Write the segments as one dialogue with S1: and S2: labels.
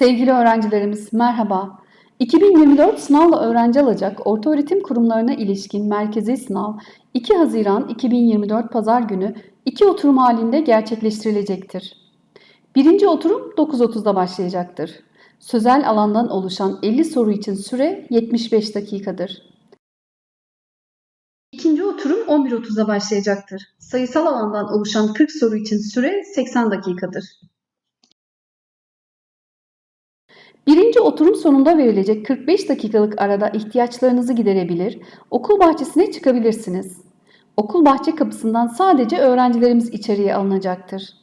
S1: Sevgili öğrencilerimiz merhaba. 2024 sınavla öğrenci alacak ortaöğretim kurumlarına ilişkin merkezi sınav 2 Haziran 2024 Pazar günü iki oturum halinde gerçekleştirilecektir. Birinci oturum 9.30'da başlayacaktır. Sözel alandan oluşan 50 soru için süre 75 dakikadır. İkinci oturum 11.30'da başlayacaktır. Sayısal alandan oluşan 40 soru için süre 80 dakikadır. Birinci oturum sonunda verilecek 45 dakikalık arada ihtiyaçlarınızı giderebilir, okul bahçesine çıkabilirsiniz. Okul bahçe kapısından sadece öğrencilerimiz içeriye alınacaktır.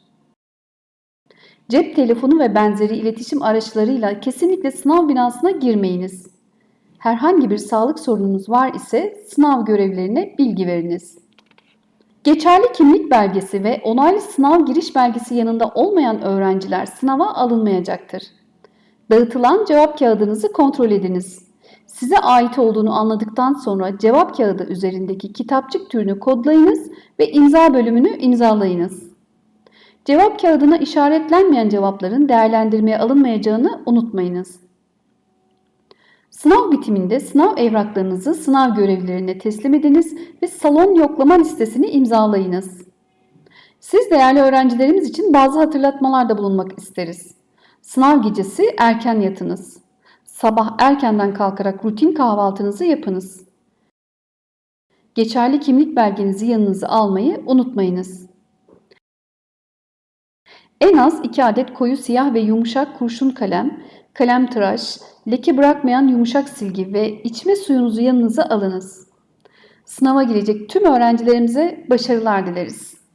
S1: Cep telefonu ve benzeri iletişim araçlarıyla kesinlikle sınav binasına girmeyiniz. Herhangi bir sağlık sorununuz var ise sınav görevlilerine bilgi veriniz. Geçerli kimlik belgesi ve onaylı sınav giriş belgesi yanında olmayan öğrenciler sınava alınmayacaktır. Dağıtılan cevap kağıdınızı kontrol ediniz. Size ait olduğunu anladıktan sonra cevap kağıdı üzerindeki kitapçık türünü kodlayınız ve imza bölümünü imzalayınız. Cevap kağıdına işaretlenmeyen cevapların değerlendirmeye alınmayacağını unutmayınız. Sınav bitiminde sınav evraklarınızı sınav görevlilerine teslim ediniz ve salon yoklama listesini imzalayınız. Siz değerli öğrencilerimiz için bazı hatırlatmalarda bulunmak isteriz. Sınav gecesi erken yatınız. Sabah erkenden kalkarak rutin kahvaltınızı yapınız. Geçerli kimlik belgenizi yanınıza almayı unutmayınız. En az 2 adet koyu siyah ve yumuşak kurşun kalem, kalem tıraş, leke bırakmayan yumuşak silgi ve içme suyunuzu yanınıza alınız. Sınava girecek tüm öğrencilerimize başarılar dileriz.